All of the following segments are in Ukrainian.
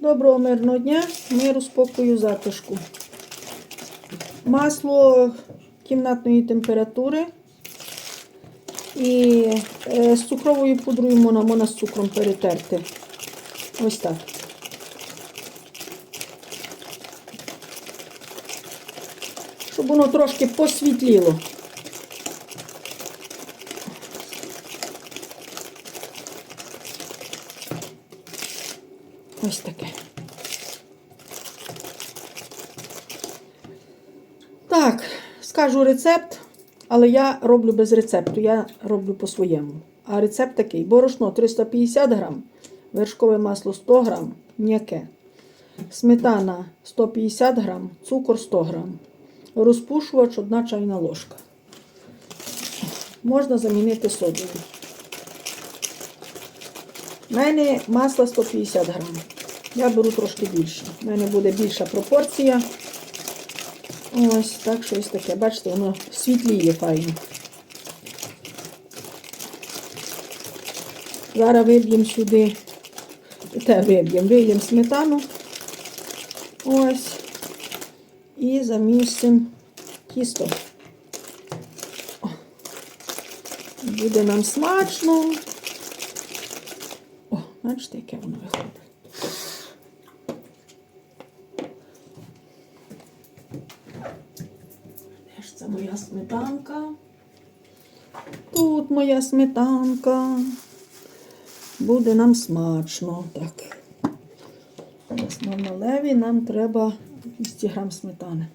Доброго мирного дня, миру, спокою, затишку. Масло кімнатної температури. І е, з цукровою пудрою можна, можна з цукром перетерти. Ось так. Щоб воно трошки посвітліло. Ось таке. Так, скажу рецепт, але я роблю без рецепту, я роблю по-своєму. А рецепт такий: борошно 350 грам, вершкове масло 100 грам, м'яке, сметана 150 грам, цукор 100 грам, розпушувач 1 чайна ложка. Можна замінити содою. У мене масло 150 грам. Я беру трошки більше. У мене буде більша пропорція. Ось так щось таке. Бачите, воно світліє файно. Зараз виб'ємо сюди, те виб'ємо, вийдемо сметану. Ось. І замісимо тісто. Буде нам смачно. Бачите, яке воно виходить. Це моя сметанка? Тут моя сметанка. Буде нам смачно. Так. На основнолеві нам треба 200 грам сметани.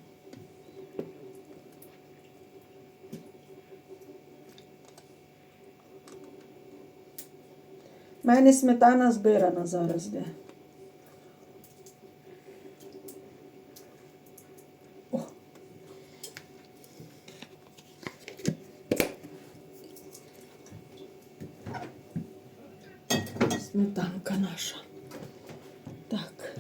У мене сметана збирана зараз де. Сметанка наша. Так.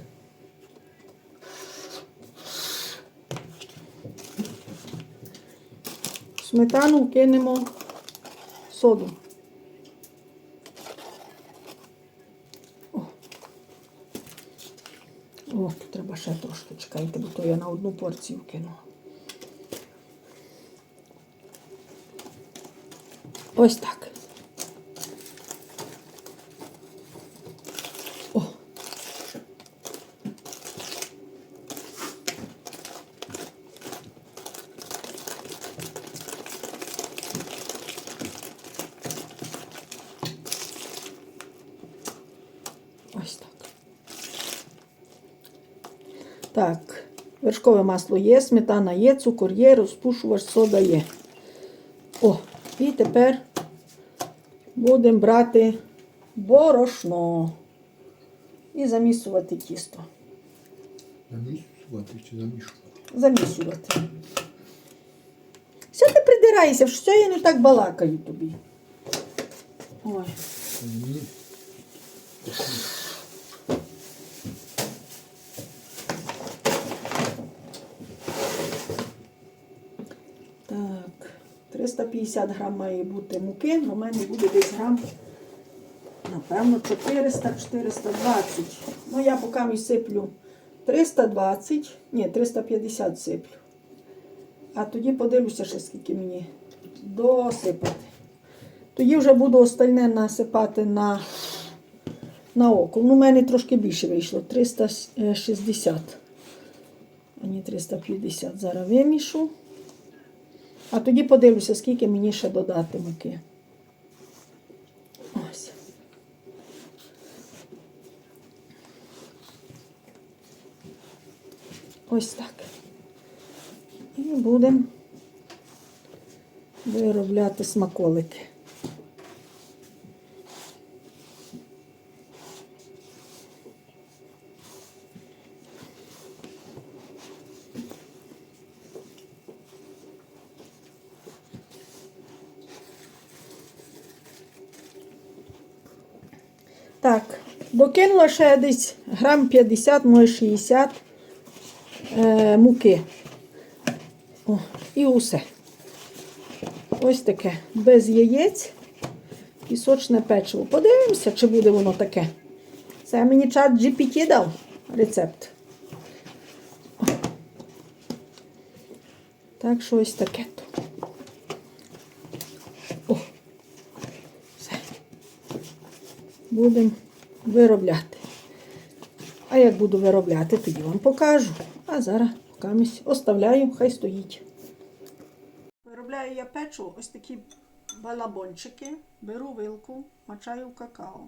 Сметану кинемо соду. О, тут треба ще трошки чекайте, бо то я на одну порцію кину. Ось так. О. Ось так. Так, вершкове масло є, сметана є, цукор є, розпушувач сода є. О, і тепер будемо брати борошно і замісувати тісто. Замішувати чи замішувати? Замісувати. Що ти придираєшся? Що я не так балакаю тобі? Ой. Ні. Так, 350 грам має бути муки, але в мене буде десь грам, напевно, 400-420. Ну, я поки сиплю 320, ні, 350 сиплю. А тоді подивлюся, ще скільки мені досипати. Тоді вже буду остальне насипати на, на око. Ну, у мене трошки більше вийшло 360. А не 350. Зараз вимішу. А тоді подивлюся, скільки мені ще додати муки. Ось. Ось так. І будемо виробляти смаколики. Так, докинула ще десь грам 50, може 60 е, муки. О, і усе. Ось таке. Без яєць і сочне печиво. Подивимося, чи буде воно таке. Це мені чат GPT дав. рецепт. Так що ось таке то. О, все. Будемо виробляти. А як буду виробляти, тоді вам покажу. А зараз камість оставляю, хай стоїть. Виробляю я печу ось такі балабончики. Беру вилку, мачаю в какао.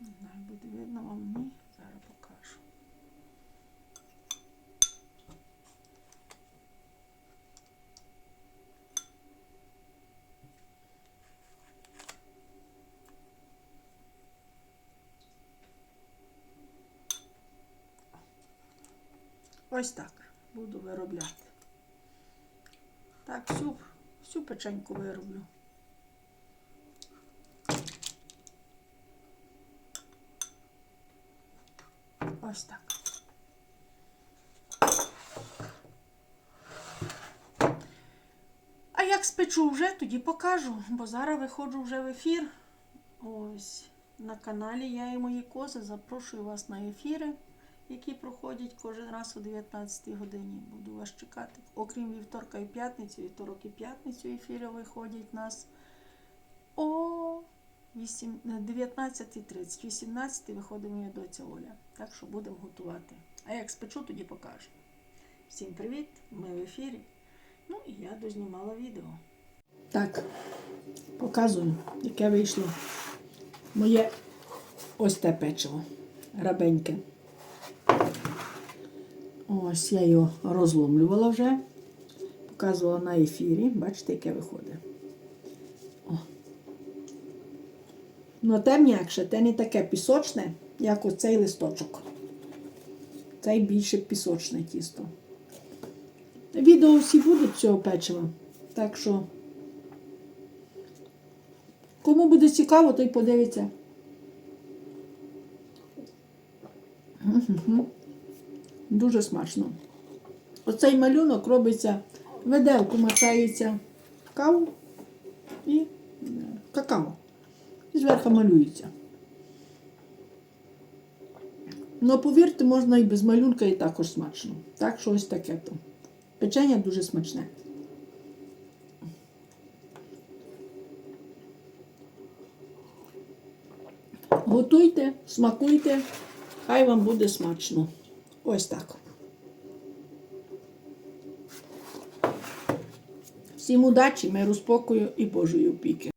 Не знаю, буде видно вам ні. Зараз покажу. Ось так буду виробляти. Так, всю, всю печеньку вироблю. Ось так. А як спечу вже, тоді покажу, бо зараз виходжу вже в ефір. Ось на каналі Я і мої кози. Запрошую вас на ефіри, які проходять кожен раз о 19 годині. Буду вас чекати. Окрім вівторка і п'ятниці, вівторок і п'ятницю ефіри виходять нас о 19.30. 18 виходить моя доця Оля. Так що будемо готувати. А як спечу, тоді покажу. Всім привіт! Ми в ефірі. Ну і я дознімала відео. Так, показую, яке вийшло моє ось те печиво. Рабеньке. Ось я його розломлювала вже. Показувала на ефірі. Бачите, яке виходить. О. Ну, те м'якше, те не таке пісочне, як оцей листочок. Цей більше пісочне тісто. Відео всі будуть цього печива. Так що, кому буде цікаво, той подивиться. Мгм. Дуже смачно. Оцей малюнок робиться, виделку мачається каву і е, какао. І зверху малюється. Ну, повірте, можна і без малюнка, і також смачно. Так що ось таке то. Печення дуже смачне. Готуйте, смакуйте, хай вам буде смачно. Ось так. Всім удачі, миру, спокою і Божої опіки.